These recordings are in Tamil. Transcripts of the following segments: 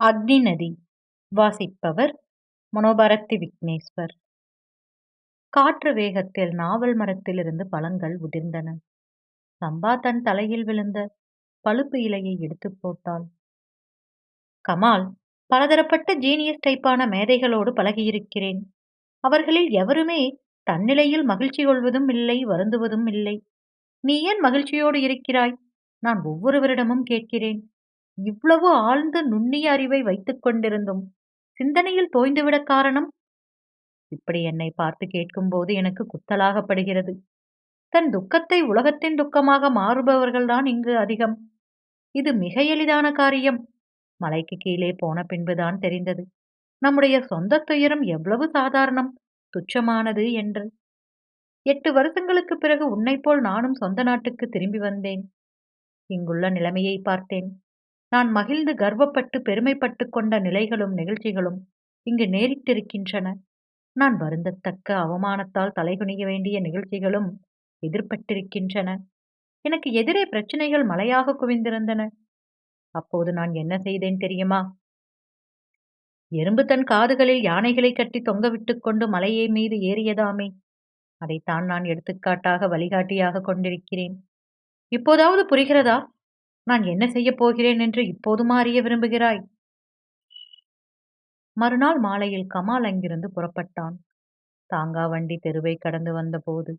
அக்னி நதி வாசிப்பவர் மனோபாரதி விக்னேஸ்வர். காற்று வேகத்தில் நாவல் மரத்திலிருந்து பழங்கள் உதிர்ந்தன. சம்பா தன் தலையில் விழுந்த பழுப்பு இலையை எடுத்துப் போட்டாள். கமால் பலதரப்பட்ட ஜீனியஸ் டைப்பான மேதைகளோடு பழகியிருக்கிறேன். அவர்களில் எவருமே தன்னிலையில் மகிழ்ச்சி கொள்வதும் இல்லை வருந்துவதும் இல்லை. நீ ஏன் மகிழ்ச்சியோடு இருக்கிறாய்? நான் ஒவ்வொருவரிடமும் கேட்கிறேன். இவ்வளவு ஆழ்ந்த நுண்ணிய அறிவை வைத்துக் கொண்டிருந்தும் சிந்தனையில் தோய்ந்துவிடக் காரணம்? இப்படி என்னை பார்த்து கேட்கும்போது எனக்கு குத்தலாகப்படுகிறது. தன் துக்கத்தை உலகத்தின் துக்கமாக மாறுபவர்கள்தான் இங்கு அதிகம். இது மிக எளிதான காரியம். மலைக்கு கீழே போன பின்புதான் தெரிந்தது. நம்முடைய சொந்த துயரம் எவ்வளவு சாதாரணம் துச்சமானது என்று. எட்டு வருஷங்களுக்கு பிறகு உன்னைப்போல் நானும் சொந்த நாட்டுக்கு திரும்பி வந்தேன். இங்குள்ள நிலைமையை பார்த்தேன். நான் மகிழ்ந்து கர்வப்பட்டு பெருமைப்பட்டு கொண்ட நிலைகளும் நிகழ்ச்சிகளும் இங்கு நேரிட்டிருக்கின்றன. நான் வருந்தத்தக்க அவமானத்தால் தலைகுனிய வேண்டிய நிகழ்ச்சிகளும் எதிர்பட்டிருக்கின்றன. எனக்கு எதிரே பிரச்சனைகள் மலையாக குவிந்திருந்தன. அப்போது நான் என்ன செய்தேன் தெரியுமா? எறும்பு தன் காதுகளில் யானைகளை கட்டி தொங்கவிட்டுக் கொண்டு மலையை மீது ஏறியதாமே. அதைத்தான் நான் எடுத்துக்காட்டாக வழிகாட்டியாக கொண்டிருக்கிறேன். இப்போதாவது புரிகிறதா? நான் என்ன செய்யப் போகிறேன் என்று இப்போதுமா அறிய விரும்புகிறாய்? மறுநாள் மாலையில் கமால் அங்கிருந்து புறப்பட்டான். தாங்கா வண்டி தெருவை கடந்து வந்தபோது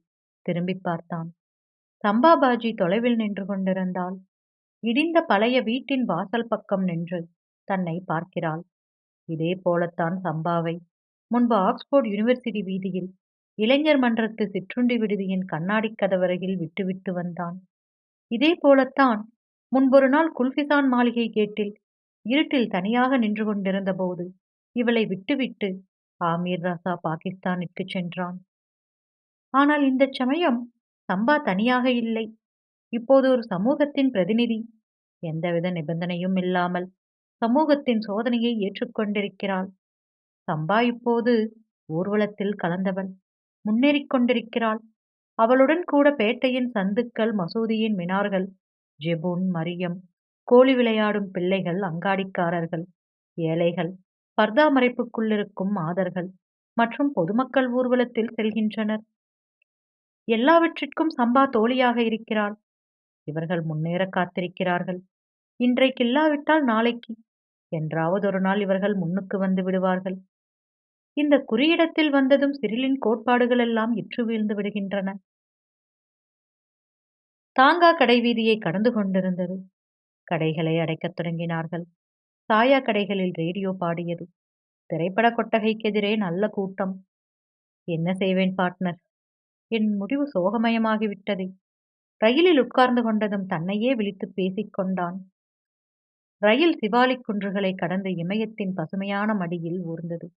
திரும்பி பார்த்தான். சம்பாபாஜி தொலைவில் நின்று கொண்டிருந்தாள். இடிந்த பழைய வீட்டின் வாசல் பக்கம் நின்று தன்னை பார்க்கிறாள். இதே போலத்தான் சம்பாவை முன்பு ஆக்ஸ்போர்ட் யூனிவர்சிட்டி வீதியில் இளைஞர் மன்றத்து சிற்றுண்டி விடுதியின் கண்ணாடி கதவருகில் விட்டுவிட்டு வந்தான். இதே போலத்தான் முன்பொரு நாள் குல்ஃபிசான் மாளிகை கேட்டில் இருட்டில் தனியாக நின்று கொண்டிருந்த போது இவளை விட்டுவிட்டு ஆமீர் ராசா பாகிஸ்தானிற்கு சென்றான். ஆனால் இந்த சமயம் சம்பா தனியாக இல்லை. இப்போது ஒரு சமூகத்தின் பிரதிநிதி. எந்தவித நிபந்தனையும் இல்லாமல் சமூகத்தின் சோதனையை ஏற்றுக்கொண்டிருக்கிறாள். சம்பா இப்போது ஊர்வலத்தில் கலந்தவள். முன்னேறிக் கொண்டிருக்கிறாள். அவளுடன் கூட பேட்டையின் சந்துக்கள் மசூதியின் மினார்கள் ஜெபுன் மரியம் கோழி விளையாடும் பிள்ளைகள் அங்காடிக்காரர்கள் ஏழைகள் பர்தா மறைப்புக்குள்ளிருக்கும் மாதர்கள் மற்றும் பொதுமக்கள் ஊர்வலத்தில் செல்கின்றனர். எல்லாவற்றிற்கும் சம்பா தோழியாக இருக்கிறாள். இவர்கள் முன்னேற காத்திருக்கிறார்கள். இன்றைக்கு இல்லாவிட்டால் நாளைக்கு என்றாவது ஒரு நாள் இவர்கள் முன்னுக்கு வந்து விடுவார்கள். இந்த குறியிடத்தில் வந்ததும் சிறிலின் கோட்பாடுகள் எல்லாம் இற்று வீழ்ந்து விடுகின்றன. தாங்கா கடை வீதியை கடந்து கொண்டிருந்தது. கடைகளை அடைக்கத் தொடங்கினார்கள். சாயா கடைகளில் ரேடியோ பாடியது. திரைப்பட கொட்டகைக்கு எதிரே நல்ல கூட்டம். என்ன செய்வேன் பார்ட்னர்? என் முடிவு சோகமயமாகிவிட்டது. ரயிலில் உட்கார்ந்து கொண்டதும் தன்னையே விழித்து பேசிக் கொண்டான். ரயில் சிவாலிக் குன்றுகளை கடந்த இமயத்தின் பசுமையான மடியில் ஊர்ந்தது.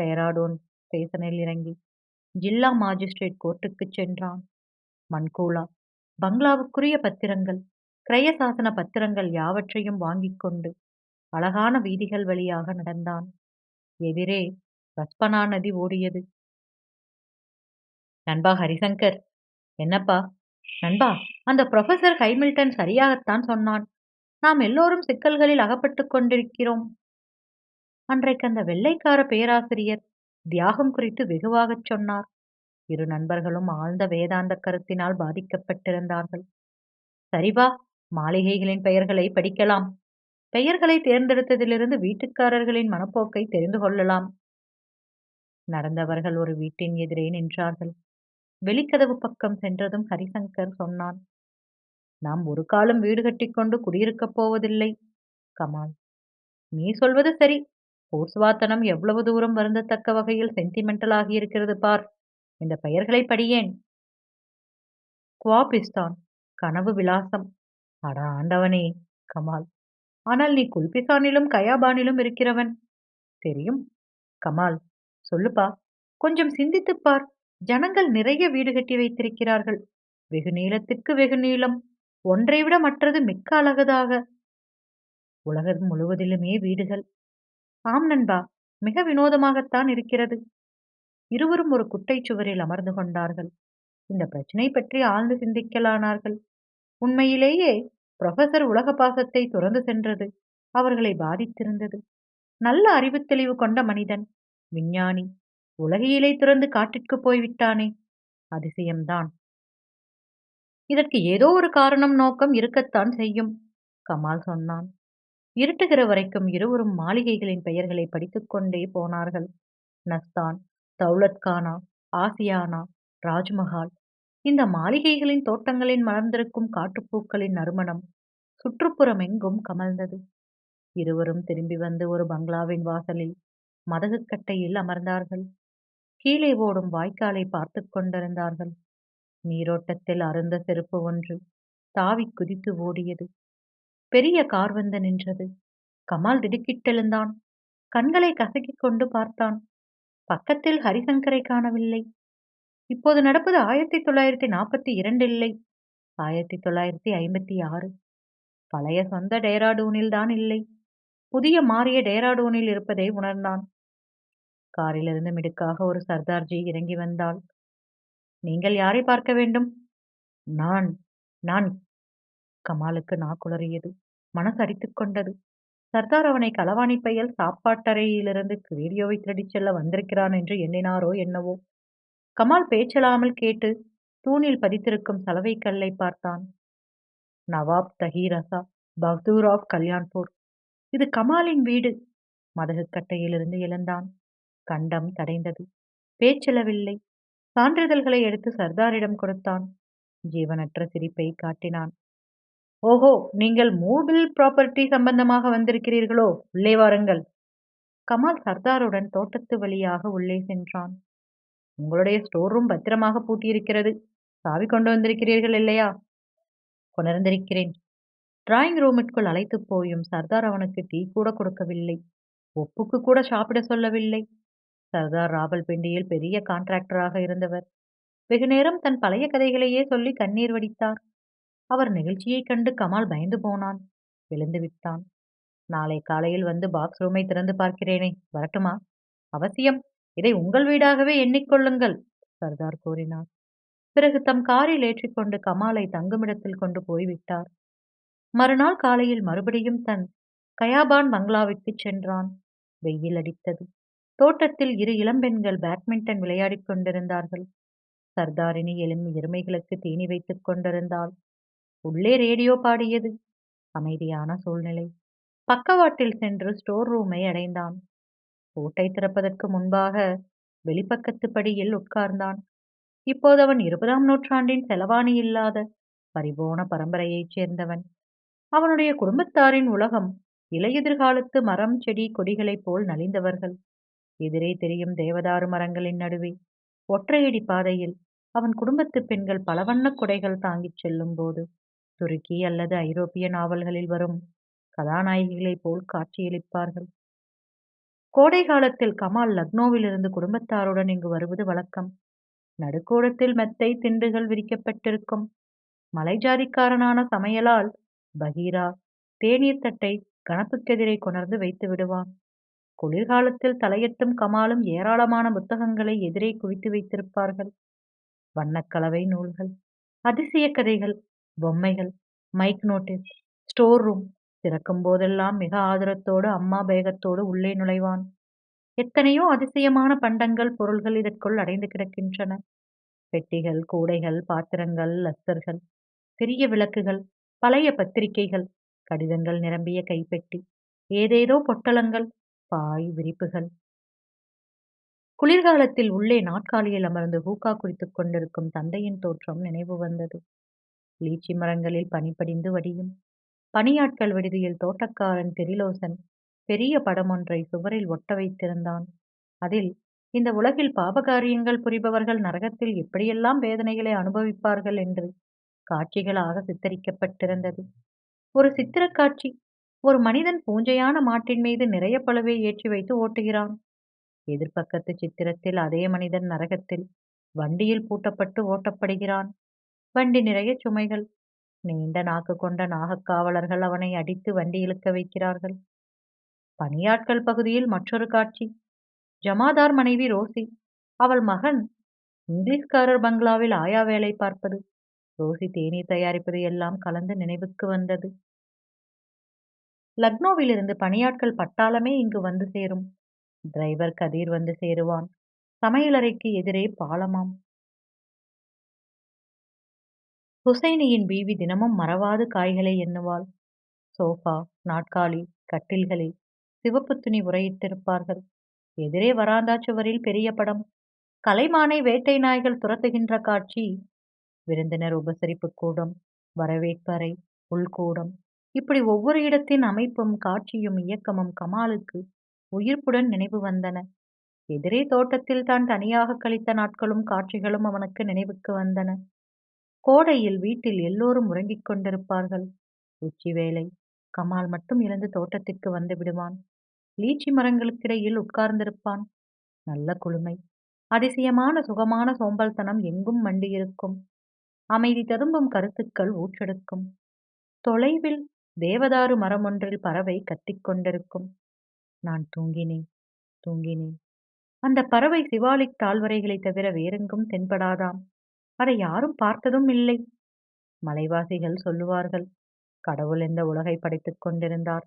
டெராடோன் ஸ்டேஷனில் இறங்கி ஜில்லா மாஜிஸ்ட்ரேட் கோர்ட்டுக்குச் சென்றான். மண்கூலா பங்களாவுக்குரிய பத்திரங்கள் கிரயசாசன பத்திரங்கள் யாவற்றையும் வாங்கிக் கொண்டு அழகான வீதிகள் வழியாக நடந்தான். எதிரே ரஸ்பனா நதி ஓடியது. நண்பா ஹரிசங்கர் என்னப்பா? நண்பா அந்த ப்ரொஃபசர் ஹைமில்டன் சரியாகத்தான் சொன்னான். நாம் எல்லோரும் சிக்கல்களில் அகப்பட்டுக் கொண்டிருக்கிறோம். அன்றைக்கு அந்த வெள்ளைக்கார பேராசிரியர் தியாகம் குறித்து வெகுவாகச் சொன்னார். இரு நண்பர்களும் ஆழ்ந்த வேதாந்த கருத்தினால் பாதிக்கப்பட்டிருந்தார்கள். சரிவா மாளிகைகளின் பெயர்களை படிக்கலாம். பெயர்களை தேர்ந்தெடுத்ததிலிருந்து வீட்டுக்காரர்களின் மனப்போக்கை தெரிந்து கொள்ளலாம் நடந்தவர்கள் ஒரு வீட்டின் எதிரே நின்றார்கள். வெளிக்கதவு பக்கம் சென்றதும் ஹரிசங்கர் சொன்னான் நாம் ஒரு காலம் வீடு கட்டிக்கொண்டு குடியிருக்கப் போவதில்லை. கமால் நீ சொல்வது சரி. போர்ஸ்வாத்தனம் எவ்வளவு தூரம் வருந்தத்தக்க வகையில் சென்டிமெண்டல் ஆகியிருக்கிறது பார். இந்த பெயர்களை படியேன். குவாபிஸ்தான் கனவு விலாசம். அட ஆண்டவனே கமால். ஆனால் நீ குல்பிசானிலும் கயாபானிலும் இருக்கிறவன். தெரியும்? கமால் சொல்லுப்பா. கொஞ்சம் சிந்தித்துப் பார். ஜனங்கள் நிறைய வீடு கட்டி வைத்திருக்கிறார்கள். வெகு நீளத்திற்கு வெகு நீளம். ஒன்றை விட மற்றது மிக்க அழகதாக. உலகம் முழுவதிலுமே வீடுகள். ஆம் நண்பா மிக வினோதமாகத்தான் இருக்கிறது. இருவரும் ஒரு குட்டைச் சுவரில் அமர்ந்து கொண்டார்கள். இந்த பிரச்சனை பற்றி ஆழ்ந்து சிந்திக்கலானார்கள். உண்மையிலேயே புரொஃபசர் உலக பாசத்தை துறந்து சென்றது. அவர்களை பாதித்திருந்தது. நல்ல அறிவு தெளிவு கொண்ட மனிதன் விஞ்ஞானி உலகியிலே துறந்து காட்டிற்கு போய்விட்டானே. அதிசயம்தான். இதற்கு ஏதோ ஒரு காரணம் நோக்கம் இருக்கத்தான் செய்யும் கமால் சொன்னான். இருட்டுகிற வரைக்கும் இருவரும் மாளிகைகளின் பெயர்களை படித்துக்கொண்டே போனார்கள். நஸ்தான் தௌலத்கானா ஆசியானா ராஜ்மஹால். இந்த மாளிகைகளின் தோட்டங்களில் மலர்ந்திருக்கும் காட்டுப்பூக்களின் நறுமணம் சுற்றுப்புறம் எங்கும் கமழ்ந்தது. இருவரும் திரும்பி வந்து ஒரு பங்களாவின் வாசலில் மதகுக்கட்டையில் அமர்ந்தார்கள். கீழே ஓடும் வாய்க்காலை பார்த்து கொண்டிருந்தார்கள். நீரோட்டத்தில் அருந்த செருப்பு ஒன்று தாவி குதித்து ஓடியது. பெரிய கார் வந்து நின்றது. கமால் திடுக்கிட்டெழுந்தான். கண்களை கசக்கிக் கொண்டு பார்த்தான். பக்கத்தில் ஹரிசங்கரை காணவில்லை. இப்போது நடப்பது ஆயிரத்தி தொள்ளாயிரத்தி நாற்பத்தி இரண்டு இல்லை ஆயிரத்தி தொள்ளாயிரத்தி ஐம்பத்தி ஆறு பழைய சொந்த டேராடூனில் தான் இல்லை. புதிய மாறிய டேராடூனில் இருப்பதை உணர்ந்தான். காரிலிருந்து மிடுக்காக ஒரு சர்தார்ஜி இறங்கி வந்தாள். நீங்கள் யாரை பார்க்க வேண்டும்? நான் நான். கமாலுக்கு நாக்குளறியது. மனசு அரித்துக் கொண்டது. சர்தார் அவனை களவாணி பையல் சாப்பாட்டறையிலிருந்து வீடியோவை திருடிச் செல்ல வந்திருக்கிறான் என்று எண்ணினாரோ என்னவோ? கமால் பேச்சலாமல் கேட்டு தூணில் பதித்திருக்கும் சலவை கல்லை பார்த்தான். நவாப் தஹீரசா பகதூர் ஆஃப் கல்யாண்பூர். இது கமாலின் வீடு. மதகுக்கட்டையிலிருந்து எழுந்தான். கண்டம் தடைந்தது. பேச்செலவில்லை. சான்றிதழ்களை எடுத்து சர்தாரிடம் கொடுத்தான். ஜீவனற்ற சிரிப்பை காட்டினான். ஓஹோ நீங்கள் மூபில் ப்ராப்பர்ட்டி சம்பந்தமாக வந்திருக்கிறீர்களோ? உள்ளே வாருங்கள். கமால் சர்தாருடன் தோட்டத்து வழியாக உள்ளே சென்றான். உங்களுடைய ஸ்டோர் ரூம் பத்திரமாக பூட்டியிருக்கிறது. சாவி கொண்டு வந்திருக்கிறீர்கள் இல்லையா? கொணர்ந்திருக்கிறேன். டிராயிங் ரூமிற்குள் அழைத்து போயும் சர்தார் அவனுக்கு டீ கூட கொடுக்கவில்லை. ஒப்புக்கு கூட சாப்பிட சொல்லவில்லை. சர்தார் ராவல்பிண்டியில் பெரிய கான்ட்ராக்டராக இருந்தவர். வெகு நேரம் தன் பழைய கதைகளையே சொல்லி கண்ணீர் வடித்தார். அவர் நிகழ்ச்சியைக் கண்டு கமால் பயந்து போனான். எழுந்து விட்டான். நாளை காலையில் வந்து பாக்ஸ் ரூமை திறந்து பார்க்கிறேனே. வரட்டுமா? அவசியம். இதை உங்கள் வீடாகவே எண்ணிக்கொள்ளுங்கள் சர்தார் கூறினார். பிறகு தம் காரில் ஏற்றிக்கொண்டு கமாலை தங்குமிடத்தில் கொண்டு போய்விட்டார் மறுநாள் காலையில் மறுபடியும் தன் கயாபான் பங்களாவிற்கு சென்றான். வெயில் அடித்தது. தோட்டத்தில் இரு இளம்பெண்கள் பேட்மிண்டன் விளையாடிக் கொண்டிருந்தார்கள். சர்தாரினி எலும் எருமைகளுக்கு தீனி வைத்துக் கொண்டிருந்தாள். உள்ளே ரேடியோ பாடியது. அமைதியான சூழ்நிலை. பக்கவாட்டில் சென்று ஸ்டோர் ரூமை அடைந்தான். பூட்டை திறப்பதற்கு முன்பாக வெளிப்பக்கத்து படியில் உட்கார்ந்தான். இப்போது அவன் இருபதாம் நூற்றாண்டின் செலவாணி இல்லாத பரிபோன பரம்பரையைச் சேர்ந்தவன். அவனுடைய குடும்பத்தாரின் உலகம் இலையுதிர்காலத்து மரம் செடி கொடிகளைப் போல் நலிந்தவர்கள். எதிரே தெரியும் தேவதாரு மரங்களின் நடுவே ஒற்றையடி பாதையில் அவன் குடும்பத்து பெண்கள் பலவண்ணக் குடைகள் தாங்கிச் செல்லும் போது துருக்கி அல்லது ஐரோப்பிய நாவல்களில் வரும் கதாநாயகிகளைப் போல் காட்சியளிப்பார்கள். கோடை காலத்தில் கமால் லக்னோவிலிருந்து குடும்பத்தாருடன் இங்கு வருவது வழக்கம். நடுக்கோடத்தில் மெத்தை திண்டுகள் விரிக்கப்பட்டிருக்கும். மலைஜாதிக்காரனான சமையலால் பகீரா தேநீர் தட்டை கணப்புக்கெதிரை கொணர்ந்து வைத்து விடுவான். குளிர்காலத்தில் தலையெட்டும் கமாலும் ஏராளமான புத்தகங்களை எதிரே குவித்து வைத்திருப்பார்கள். வண்ணக்கலவை நூல்கள் அதிசய கதைகள் பொம்மைகள் மைக் நோட்டீஸ் ஸ்டோர் ரூம் திறக்கும் போதெல்லாம் மிக ஆதரத்தோடு அம்மா பேகத்தோடு உள்ளே நுழைவான். எத்தனையோ அதிசயமான பண்டங்கள் பொருள்கள் இதற்குள் அடைந்து கிடக்கின்றன. பெட்டிகள் கூடைகள் பாத்திரங்கள் லஸ்தர்கள் பெரிய விளக்குகள் பழைய பத்திரிகைகள் கடிதங்கள் நிரம்பிய கைப்பெட்டி ஏதேதோ பொட்டலங்கள் பாய் விரிப்புகள். குளிர்காலத்தில் உள்ளே நாற்காலியில் அமர்ந்து ஹூக்கா குடித்துக் கொண்டிருக்கும் தந்தையின் தோற்றம் நினைவு வந்தது. லீச்சி மரங்களில் பனிப்படிந்து வடியும். பணியாட்கள் விடுதியில் தோட்டக்காரன் திரிலோசன் பெரிய படம் ஒன்றை சுவரில் ஒட்ட வைத்திருந்தான். அதில் இந்த உலகில் பாபகாரியங்கள் புரிபவர்கள் நரகத்தில் எப்படியெல்லாம் வேதனைகளை அனுபவிப்பார்கள்? என்று காட்சிகளாக சித்தரிக்கப்பட்டிருந்தது. ஒரு சித்திரக் காட்சி ஒரு மனிதன் பூஞ்சையான மாட்டின் மீது நிறைய பழுவை ஏற்றி வைத்து ஓட்டுகிறான். எதிர்பக்கத்து சித்திரத்தில் அதே மனிதன் நரகத்தில் வண்டியில் பூட்டப்பட்டு ஓட்டப்படுகிறான். வண்டி நிறைய சுமைகள். நீண்ட நாக்கு கொண்ட நாகக்காவலர்கள் அவனை அடித்து வண்டி இழுக்க வைக்கிறார்கள். பணியாட்கள் பகுதியில் மற்றொரு காட்சி. ஜமாதார் மனைவி ரோசி. அவள் மகன் இங்கிலீஷ்காரர் பங்களாவில் ஆயா வேலை பார்ப்பது. ரோசி தேநீர் தயாரிப்பது எல்லாம் கலந்து நினைவுக்கு வந்தது. லக்னோவிலிருந்து பணியாட்கள் பட்டாளமே இங்கு வந்து சேரும். டிரைவர் கதிர் வந்து சேருவான். சமையலறைக்கு எதிரே பாலமாம். ஹுசைனியின் பீவி தினமும் மறவாது காய்களை எண்ணுவாள். சோஃபா நாட்காலி கட்டில்களில் சிவப்பு துணி உரையிட்டிருப்பார்கள் எதிரே வராந்தா சுவரில் பெரிய படம். கலைமானை வேட்டை நாய்கள் துரத்துகின்ற காட்சி. விருந்தினர் உபசரிப்பு கூடம் வரவேற்பறை உள்கூடம். இப்படி ஒவ்வொரு இடத்தின் அமைப்பும் காட்சியும் இயக்கமும் கமாலுக்கு உயிர்ப்புடன் நினைவு வந்தன. எதிரே தோட்டத்தில் தான் தனியாக கழித்த நாட்களும் காட்சிகளும் அவனுக்கு நினைவுக்கு வந்தன. கோடையில் வீட்டில் எல்லோரும் உறங்கிக் கொண்டிருப்பார்கள். உச்சி வேலை கமால் மட்டும் எழுந்து தோட்டத்திற்கு வந்து விடுவான். லீச்சி மரங்களுக்கிடையில் உட்கார்ந்திருப்பான். நல்ல குளுமை. அதிசயமான சுகமான சோம்பல்தனம் எங்கும் மண்டியிருக்கும். அமைதி ததும்பும் கருத்துக்கள் ஊற்றெடுக்கும். தொலைவில் தேவதாரு மரம் ஒன்றில் பறவை கத்திக் கொண்டிருக்கும். நான் தூங்கினேன் தூங்கினேன். அந்த பறவை சிவாலிக் தாழ்வரைகளைத் தவிர வேறெங்கும் தென்படாதாம். அதை யாரும் பார்த்ததும் இல்லை. மலைவாசிகள் சொல்லுவார்கள் கடவுள் இந்த உலகை படைத்துக் கொண்டிருந்தார்.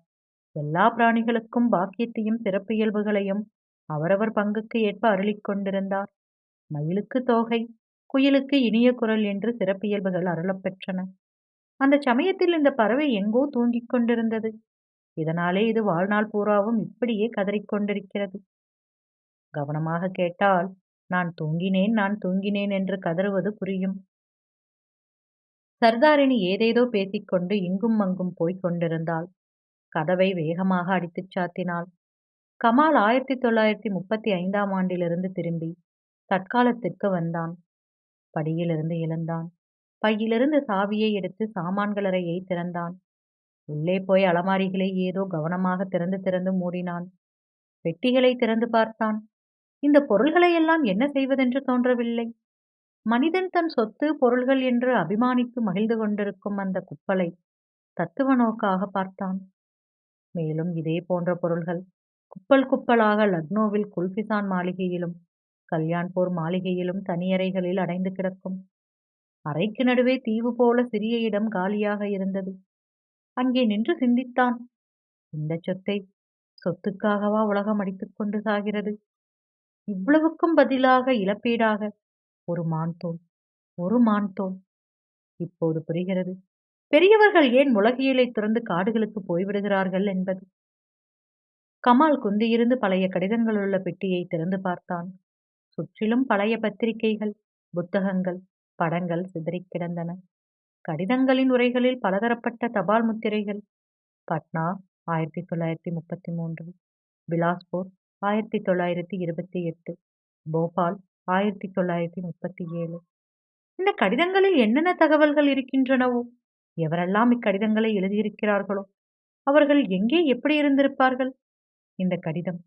எல்லா பிராணிகளுக்கும் பாக்கியத்தையும் சிறப்பியல்புகளையும் அவரவர் பங்குக்கு ஏற்ப அருளிக் கொண்டிருந்தார். மயிலுக்கு தோகை குயிலுக்கு இனிய குரல் என்று சிறப்பியல்புகள் அருளப்பெற்றன. அந்த சமயத்தில் இந்த பறவை எங்கோ தூங்கிக் கொண்டிருந்தது. இதனாலே இது வாழ்நாள் பூராவும் இப்படியே கதறிக் கொண்டிருக்கிறது. கவனமாக கேட்டால் நான் தூங்கினேன் நான் தூங்கினேன் என்று கதறுவது புரியும். சர்தாரினி ஏதேதோ பேசிக்கொண்டு இங்கும் அங்கும் போய்க் கொண்டிருந்தாள். கதவை வேகமாக அடித்துச் சாத்தினாள். கமால் ஆயிரத்தி தொள்ளாயிரத்தி முப்பத்தி ஐந்தாம் ஆண்டிலிருந்து திரும்பி தற்காலத்திற்கு வந்தான். படியிலிருந்து எழுந்தான். பையிலிருந்து சாவியை எடுத்து சாமான்களறையை திறந்தான். உள்ளே போய் அலமாரிகளை ஏதோ கவனமாக திறந்து திறந்து மூடினான். பெட்டிகளை திறந்து பார்த்தான். இந்த பொருள்களையெல்லாம் என்ன செய்வதென்று தோன்றவில்லை. மனிதன் தன் சொத்து பொருள்கள் என்று அபிமானித்து மகிழ்ந்து கொண்டிருக்கும் அந்த குப்பலை தத்துவ நோக்காக பார்த்தான். மேலும் இதே போன்ற பொருள்கள் குப்பல் குப்பலாக லக்னோவில் குல்பிசான் மாளிகையிலும் கல்யாண்பூர் மாளிகையிலும் தனியறைகளில் அடைந்து கிடக்கும். அறைக்கு நடுவே தீவு போல சிறிய இடம் காலியாக இருந்தது. அங்கே நின்று சிந்தித்தான். இந்த சொத்தை சொத்துக்காகவா உலகம் அடித்துக் கொண்டு சாகிறது? இவ்வளவுக்கும் பதிலாக இழப்பீடாக? ஒரு மான்தோல் ஒரு மான்தோல் இப்போது புரிகிறது. பெரியவர்கள் ஏன் உலகியலை துறந்து காடுகளுக்கு போய்விடுகிறார்கள் என்பது? கமால் குந்தியிருந்து பழைய கடிதங்கள் உள்ள பெட்டியை திறந்து பார்த்தான். சுற்றிலும் பழைய பத்திரிகைகள் புத்தகங்கள் படங்கள் சிதறிக் கிடந்தன. கடிதங்களின் உரைகளில் பலதரப்பட்ட தபால் முத்திரைகள். பட்னா ஆயிரத்தி தொள்ளாயிரத்தி முப்பத்தி மூன்று. பிலாஸ்பூர் ஆயிரத்தி தொள்ளாயிரத்தி இருபத்தி எட்டு. போபால் ஆயிரத்தி தொள்ளாயிரத்தி முப்பத்தி ஏழு. இந்த கடிதங்களில் என்னென்ன தகவல்கள் இருக்கின்றனவோ எவரெல்லாம் இக்கடிதங்களை எழுதியிருக்கிறார்களோ அவர்கள் எங்கே எப்படி இருந்திருப்பார்கள்? இந்த கடிதம்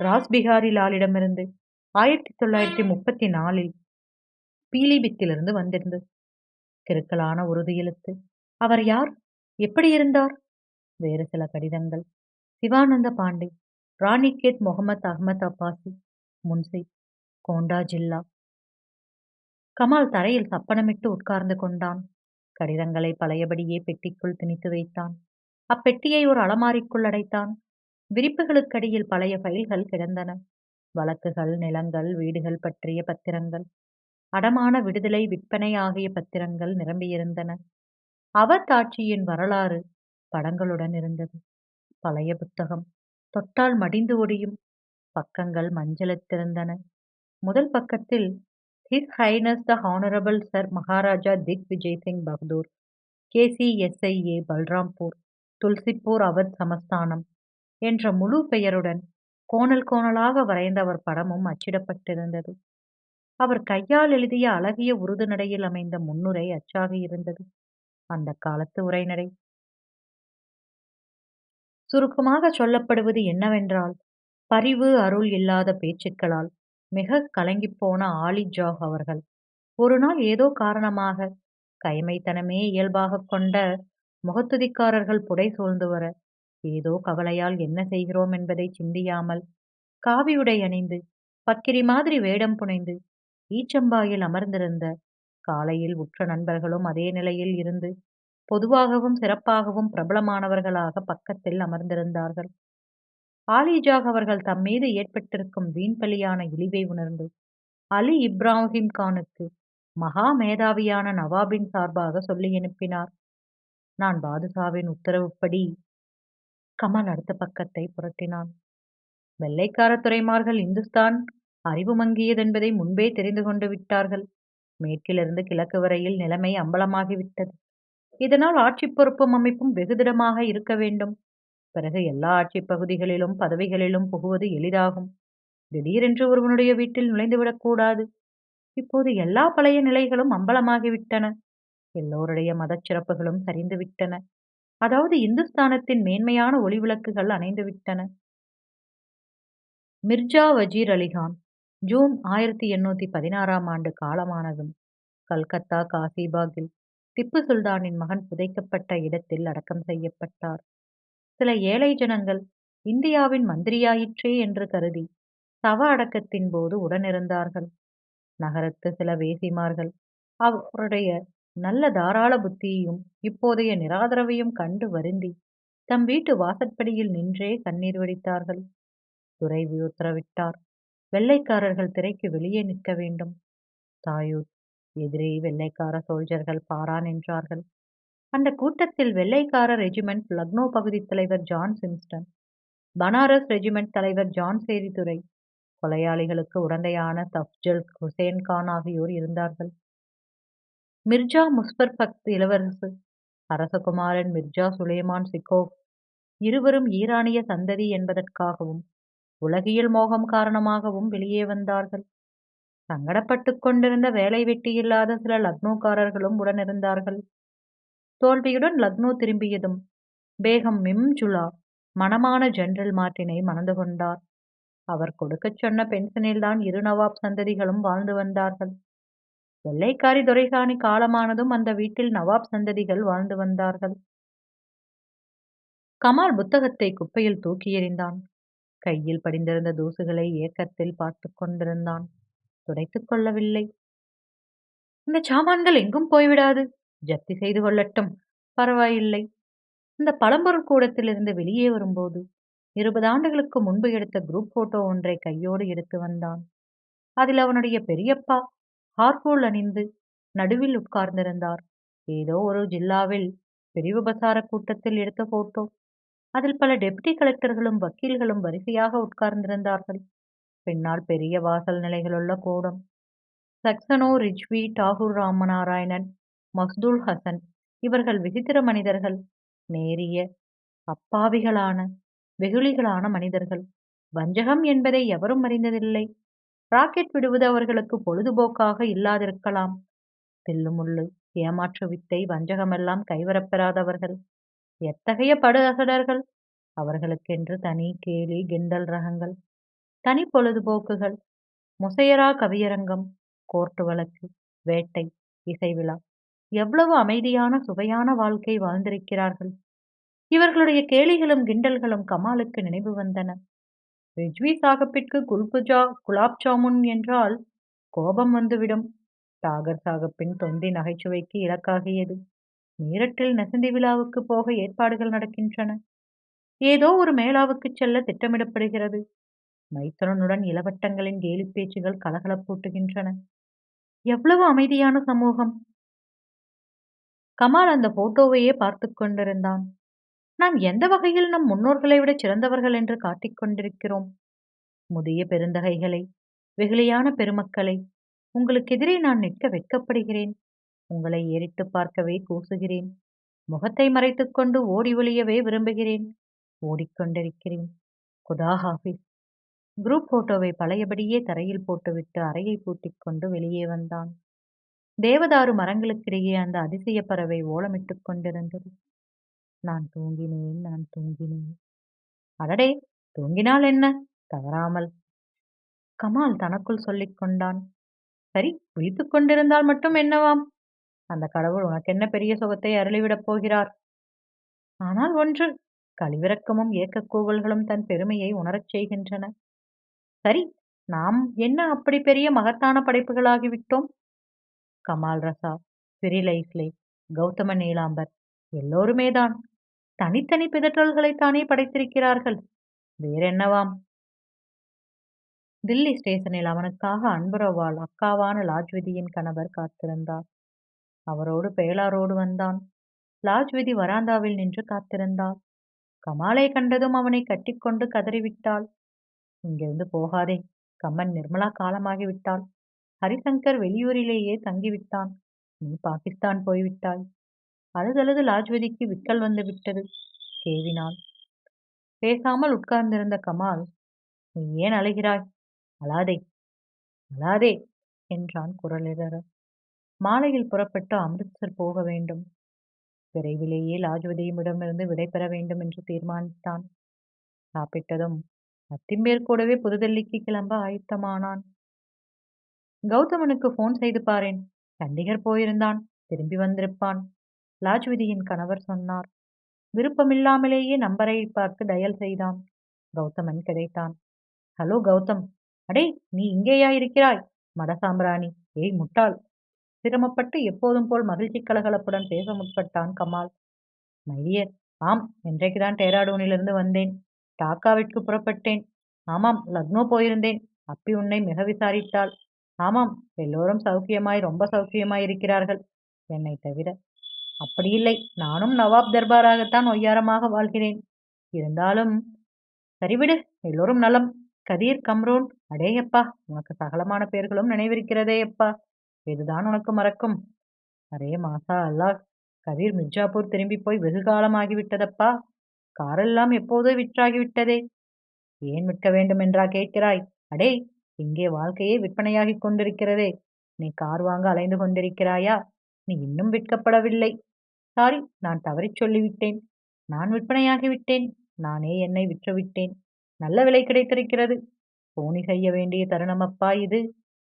ராஸ்பிகாரி லாலிடமிருந்து ஆயிரத்தி தொள்ளாயிரத்தி முப்பத்தி நாலில் பீலிபித்திலிருந்து வந்திருந்தது. கிறுக்கலான உறுதி எழுத்து அவர் யார்? எப்படி இருந்தார்? வேறு சில கடிதங்கள். சிவானந்த பாண்டே. ராணிகேத் முகமது அகமது அப்பாசி முன்சி கோண்டா ஜில்லா. கமால் தரையில் சப்பனமிட்டு உட்கார்ந்து கொண்டான். கடிதங்களை பழையபடியே பெட்டிக்குள் திணித்து வைத்தான். அப்பெட்டியை ஒரு அலமாரிக்குள் அடைத்தான். விரிப்புகளுக்கடியில் பழைய ஃபைல்கள் கிடந்தன. வழக்குகள் நிலங்கள் வீடுகள் பற்றிய பத்திரங்கள் அடமான விடுதலை விற்பனை ஆகிய பத்திரங்கள் நிரம்பியிருந்தன. அவத்தாட்சியின் வரலாறு படங்களுடன் இருந்தது. பழைய புத்தகம் தொட்டால் மடிந்து ஒடியும். பக்கங்கள் மஞ்சளத்திருந்தன முதல் பக்கத்தில் his highness the honourable sir Maharaja Dig Vijay Singh Bahadur KCSIA Balrampur Tulsipur Awadh சமஸ்தானம் என்ற முழு பெயருடன் கோணல் கோணலாக வரைந்த அவர் படமும் அச்சிடப்பட்டிருந்தது. அவர் கையால் எழுதிய அழகிய உருது நடையில் அமைந்த முன்னுரை அச்சாக இருந்தது. அந்த காலத்து உரைநடை. சுருக்கமாக சொல்லப்படுவது என்னவென்றால் பரிவு அருள் இல்லாத பேச்சுக்களால் மிக கலங்கிப்போன ஆலி ஜாக் அவர்கள். ஒரு நாள் ஏதோ காரணமாக கைமைத்தனமே இயல்பாக கொண்ட முகத்துதிக்காரர்கள் புடை சூழ்ந்து வர ஏதோ கவலையால் என்ன செய்கிறோம் என்பதை சிந்தியாமல் காவியுடை அணிந்து பக்கிரி மாதிரி வேடம் புனைந்து ஈச்சம்பாயில் அமர்ந்திருந்த காலையில் உற்ற நண்பர்களும் அதே நிலையில் இருந்து பொதுவாகவும் சிறப்பாகவும் பிரபலமானவர்களாக பக்கத்தில் அமர்ந்திருந்தார்கள். ஆலிஜாக் அவர்கள் தம்மீது ஏற்பட்டிருக்கும் வீண்பலியான இழிவை உணர்ந்து அலி இப்ராஹிம் கானுக்கு மகா மேதாவியான நவாபின் சார்பாக சொல்லி அனுப்பினார். நான் பாதுஷாவின் உத்தரவுப்படி கமல் அடுத்த பக்கத்தை புரட்டினான். வெள்ளைக்கார துறைமார்கள் இந்துஸ்தான் அறிவு மங்கியதென்பதை முன்பே தெரிந்து கொண்டு விட்டார்கள். மேற்கிலிருந்து கிழக்கு வரையில் நிலைமை அம்பலமாகிவிட்டது. இதனால் ஆட்சி பொறுப்பும் அமைப்பும் வெகுதிடமாக இருக்க வேண்டும். பிறகு எல்லா ஆட்சி பகுதிகளிலும் பதவிகளிலும் புகுவது எளிதாகும். திடீரென்று ஒருவனுடைய வீட்டில் நுழைந்துவிடக்கூடாது இப்போது எல்லா பழைய நிலைகளும் அம்பலமாகிவிட்டன. எல்லோருடைய மதச்சிறப்புகளும் சரிந்து விட்டன அதாவது இந்துஸ்தானத்தின் மேன்மையான ஒளிவிளக்குகள் அணைந்து விட்டன மிர்ஜா வஜீர் அலிகான் ஜூன் ஆயிரத்தி எண்ணூத்தி பதினாறாம் ஆண்டு காலமானதும் கல்கத்தா காசிபாகில் திப்பு சுல்தானின் மகன் புதைக்கப்பட்ட இடத்தில் அடக்கம் செய்யப்பட்டார். சில ஏழை ஜனங்கள் இந்தியாவின் மந்திரியாயிற்றே என்று கருதி சவ அடக்கத்தின் போது உடனிருந்தார்கள். நகரத்து சில வேசிமார்கள் அவருடைய நல்ல தாராள புத்தியையும் இப்போதைய நிராதரவையும் கண்டு வருந்தி தம் வீட்டு வாசற்படியில் நின்றே கண்ணீர் வெடித்தார்கள். துறை உத்தரவிட்டார் வெள்ளைக்காரர்கள் திரைக்கு வெளியே நிற்க வேண்டும். தாயூர் எதிரே வெள்ளைக்கார சோல்ஜர்கள் பாரா நின்றார்கள். அந்த கூட்டத்தில் வெள்ளைக்கார ரெஜிமெண்ட் லக்னோ பகுதி தலைவர் ஜான் சிம்ஸ்டன் பனாரஸ் ரெஜிமெண்ட் தலைவர் ஜான் சேரிதுரை கொலையாளிகளுக்கு உடந்தையான தஃப்ஜல் ஹுசேன் கான் ஆகியோர் இருந்தார்கள். மிர்ஜா முஸ்பர் பக்த் இளவரசு அரசகுமாரன் மிர்ஜா சுலேமான் சிக்கோவ் இருவரும் ஈரானிய சந்ததி என்பதற்காகவும் உலகியல் மோகம் காரணமாகவும் வெளியே வந்தார்கள். சங்கடப்பட்டுக் கொண்டிருந்த வேலை வெட்டியில்லாத சில லக்னோக்காரர்களும் உடனிருந்தார்கள். தோல்வியுடன் லக்னோ திரும்பியதும் பேகம் மிம்ஜுலா மணமான ஜெனரல் மார்ட்டினை மணந்து கொண்டார். அவர் கொடுக்கச் சொன்ன பென்ஷனில்தான் இரு நவாப் சந்ததிகளும் வாழ்ந்து வந்தார்கள். வெள்ளைக்காரி துரைசாணி காலமானதும் அந்த வீட்டில் நவாப் சந்ததிகள் வாழ்ந்து வந்தார்கள். கமால் புத்தகத்தை குப்பையில் தூக்கி எறிந்தான். கையில் படிந்திருந்த தூசுகளை ஏக்கத்தில் பார்த்து கொண்டிருந்தான். துடைத்துக் கொள்ளவில்லை. இந்த சாமான்கள் எங்கும் போய்விடாது. ஜப்தி செய்து கொள்ளட்டும். பரவாயில்லை. இந்த பழம்பொருள் கூடத்திலிருந்து வெளியே வரும்போது இருபது ஆண்டுகளுக்கு முன்பு எடுத்த குரூப் போட்டோ ஒன்றை கையோடு எடுத்து வந்தான். அதில் அவனுடைய பெரியப்பா ஹார்போல் அணிந்து நடுவில் உட்கார்ந்திருந்தார். ஏதோ ஒரு ஜில்லாவில் பிரிவு பசார கூட்டத்தில் எடுத்த போட்டோ. அதில் பல டெப்டி கலெக்டர்களும் வக்கீல்களும் வரிசையாக உட்கார்ந்திருந்தார்கள். பின்னால் பெரிய வாசல் நிலைகளுள்ள கூடம். சக்சனோ ரிஜ்வி டாகூர் ராமநாராயணன் மஸ்தூல் ஹசன் இவர்கள் விசித்திர மனிதர்கள் நேரிய அப்பாவிகளான வெகுளிகளான மனிதர்கள். வஞ்சகம் என்பதை எவரும் அறிந்ததில்லை. ராக்கெட் விடுவது அவர்களுக்கு பொழுதுபோக்காக இல்லாதிருக்கலாம். தில்லுமுள்ளு ஏமாற்று வித்தை வஞ்சகமெல்லாம் கைவரப்பெறாதவர்கள் எத்தகைய படு அசடர்கள் அவர்களுக்கென்று தனி கேலி கிண்டல் ரகங்கள். தனி பொழுதுபோக்குகள் முசையரா கவியரங்கம் கோர்ட்டு வழக்கு வேட்டை இசை விழா எவ்வளவு அமைதியான சுவையான வாழ்க்கை வாழ்ந்திருக்கிறார்கள். இவர்களுடைய கேலிகளும் கிண்டல்களும் கமாலுக்கு நினைவு வந்தன. ரிஜ்வி சாகப்பிற்கு குல்புஜா குலாப் ஜாமுன் என்றால் கோபம் வந்துவிடும். சாகர் சாகப்பின் தொந்தி நகைச்சுவைக்கு இலக்காகியது. மீரட்டில் நெசந்தி விழாவுக்கு போக ஏற்பாடுகள் நடக்கின்றன. ஏதோ ஒரு மேளாவுக்கு செல்ல திட்டமிடப்படுகிறது. மைத்துனனுடன் இளவட்டங்களின் கேலி பேச்சுகள் கலகலப்பூட்டுகின்றன. எவ்வளவு அமைதியான சமூகம்! கமால் அந்த போட்டோவையே பார்த்து கொண்டிருந்தான். நாம் எந்த வகையில் நம் முன்னோர்களை விட சிறந்தவர்கள் என்று காட்டிக் கொண்டிருக்கிறோம்? முதிய பெருந்தகைகளை வெகுளியான பெருமக்களை உங்களுக்கு எதிரே நான் நிற்க வெட்கப்படுகிறேன். உங்களை ஏறிட்டுப் பார்க்கவே கூசுகிறேன். முகத்தை மறைத்துக் கொண்டு ஓடி ஒளியவே விரும்புகிறேன். ஓடிக்கொண்டிருக்கிறேன். குதா ஹாஃபிஸ்! குரூப் போட்டோவை பழையபடியே தரையில் போட்டுவிட்டு அறையை பூட்டிக் கொண்டு வெளியே வந்தான். தேவதாரு மரங்களுக்கிடையே அந்த அதிசய பறவை ஓலமிட்டுக் கொண்டிருந்தது. நான் தூங்கினேன் நான் தூங்கினேன். அடடே தூங்கினால் என்ன? தவறாமல். கமால் தனக்குள் சொல்லிக் கொண்டான். சரி குளித்துக் கொண்டிருந்தால் மட்டும் என்னவாம்? அந்த கடவுள் உனக்கு என்ன பெரிய சுகத்தை அருளிவிடப் போகிறார்? ஆனால் ஒன்று கழிவிறக்கமும் ஏக்கக் கூவல்களும் தன் பெருமையை உணரச் செய்கின்றன. சரி நாம் என்ன அப்படி பெரிய மகத்தான படைப்புகளாகிவிட்டோம்? கமால் ரசா சிறில் ஐஸ்லே கௌதம நீலாம்பர் எல்லோருமேதான் தனித்தனி பிதற்றல்களைத்தானே படைத்திருக்கிறார்கள். வேறென்னவாம்? தில்லி ஸ்டேஷனில் அவனுக்காக அன்புறவாள் அக்காவான லாஜ்விதியின் கணவர் காத்திருந்தார். அவரோடு பேலாரோடு வந்தான். லாஜ்விதி வராந்தாவில் நின்று காத்திருந்தார். கமாலை கண்டதும் அவனை கட்டிக்கொண்டு கதறிவிட்டாள். இங்கிருந்து போகாதே. கம்மன் நிர்மலா காலமாகி விட்டாள். ஹரிசங்கர் வெளியூரிலேயே தங்கிவிட்டான். நீ பாகிஸ்தான் போய்விட்டாய். அழுதழுது லாஜ்வதிக்கு விக்கல் வந்து விட்டது. கேவினாள் பேசாமல் உட்கார்ந்திருந்த கமால் நீ ஏன் அழுகிறாய்? அழாதே. அழாதே என்றான் குரலிடற மாலையில் புறப்பட்டு அமிர்த்சர் போக வேண்டும். விரைவிலேயே லாஜ்வதியிடமிருந்து விடை பெற வேண்டும் என்று தீர்மானித்தான். சாப்பிட்டதும் சத்திம்பேர் கூடவே புதுதில்லிக்கு கிளம்ப ஆயத்தமானான். கௌதமனுக்கு போன் செய்து பாரேன். சண்டிகர் போயிருந்தான். திரும்பி வந்திருப்பான். லாஜ்விதியின் கணவர் சொன்னார். விருப்பமில்லாமலேயே நம்பரை பார்த்து டயல் செய்தான். கௌதமன் கிடைத்தான். ஹலோ கௌதம். அடே நீ இங்கேயா இருக்கிறாய்? மடசாம்பிராணி ஏய் முட்டாள். சிரமப்பட்டு எப்போதும் போல் மகிழ்ச்சி கலகலப்புடன் பேச முற்பட்டான் கமால். மைடியர் ஆம் இன்றைக்குதான் டேராடூனிலிருந்து வந்தேன். டாக்காவிற்கு புறப்பட்டேன். ஆமாம் லக்னோ போயிருந்தேன். அப்பி உன்னை மிக விசாரித்தாள். ஆமாம் எல்லோரும் சௌக்கியமாய் ரொம்ப சௌக்கியமாய் இருக்கிறார்கள் என்னை தவிர அப்படியில்லை. நானும் நவாப் தர்பாராகத்தான் ஒய்யாரமாக வாழ்கிறேன். இருந்தாலும் சரிவிடு எல்லோரும் நலம். கதீர் கம்ரோன் அடேயப்பா உனக்கு சகலமான பெயர்களும் நினைவிருக்கிறதே அப்பா இதுதான் உனக்கு மறக்கும்? அரே மாசா அல்லாஹ் கதீர் மிர்ஜாப்பூர் திரும்பி போய் வெகு காலமாகிவிட்டதப்பா காரெல்லாம் எப்போதோ விற்றாகிவிட்டதே ஏன் விற்க வேண்டும் என்றா கேட்கிறாய்? அடே இங்கே வாழ்க்கையே விற்பனையாகிக் கொண்டிருக்கிறதே. நீ கார் வாங்க அலைந்து கொண்டிருக்கிறாயா? நீ இன்னும் விற்கப்படவில்லை. சாரி நான் தவறிச் சொல்லிவிட்டேன். நான் விற்பனையாகிவிட்டேன் நானே என்னை விற்றுவிட்டேன். நல்ல விலை கிடைத்திருக்கிறது. போனி செய்ய வேண்டிய தருணம் அப்பா இது.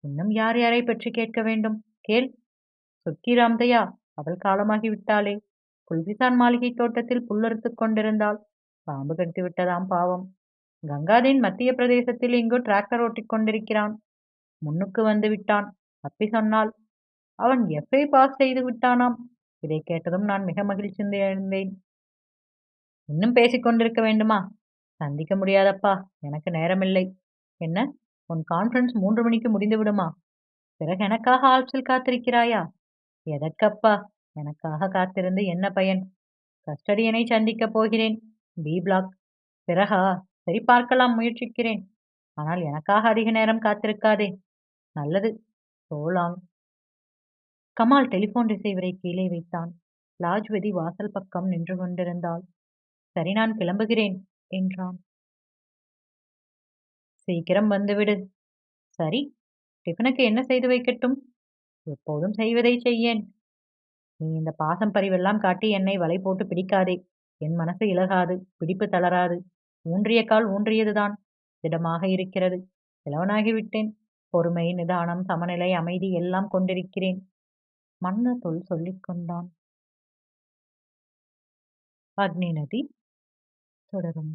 இன்னும் யார் யாரை பற்றி கேட்க வேண்டும்? கேள். சுக்கி ராம்தையா அவள் காலமாகிவிட்டாளே. குல்பிசான் மாளிகை தோட்டத்தில் புல்லறுத்துக் கொண்டிருந்தாள். பாம்பு கடித்து விட்டதாம் பாவம். கங்காதேன் மத்திய பிரதேசத்தில் எங்கோ டிராக்டர் ஓட்டிக் கொண்டிருக்கிறான். முன்னுக்கு வந்து விட்டான். அப்பி சொன்னாள் அவன் எஃப்ஐ பாஸ் செய்து விட்டானாம். இதை கேட்டதும் நான் மிக மகிழ்ச்சி அடைந்தேன் இன்னும் பேசிக்கொண்டிருக்க வேண்டுமா? சந்திக்க முடியாதப்பா. எனக்கு நேரமில்லை. என்ன? உன் கான்ஃபரன்ஸ் மூன்று மணிக்கு முடிந்து விடுமா பிறகு எனக்காக ஆல்ப்ஸில் காத்திருக்கிறாயா? எதற்கப்பா? எனக்காக காத்திருந்து என்ன பயன்? கஸ்டடியனை சந்திக்கப் போகிறேன். B block. பிறகா? சரி பார்க்கலாம் முயற்சிக்கிறேன். ஆனால் எனக்காக அதிக நேரம் காத்திருக்காதே. நல்லது. சோலாங் கமால் டெலிஃபோன் ரிசீவரை கீழே வைத்தான். லாஜ்வதி வாசல் பக்கம் நின்று கொண்டிருந்தாள். சரி நான் கிளம்புகிறேன் என்றான். சீக்கிரம் வந்துவிடு. சரி. டிஃபனுக்கு என்ன செய்து வைக்கட்டும்? எப்போதும் செய்வதை செய்யேன். நீ இந்த பாசம் பரிவெல்லாம் காட்டி என்னை வலை போட்டு பிடிக்காதே. என் மனசு இலகாது பிடிப்பு தளராது. ஊன்றிய கால் ஊன்றியதுதான். திடமாக இருக்கிறது. இளவனாகிவிட்டேன். பொறுமை நிதானம் சமநிலை அமைதி எல்லாம் கொண்டிருக்கிறேன். மன்னத்துள் சொல்லிக் கொண்டான். அக்னி நதி தொடரும்.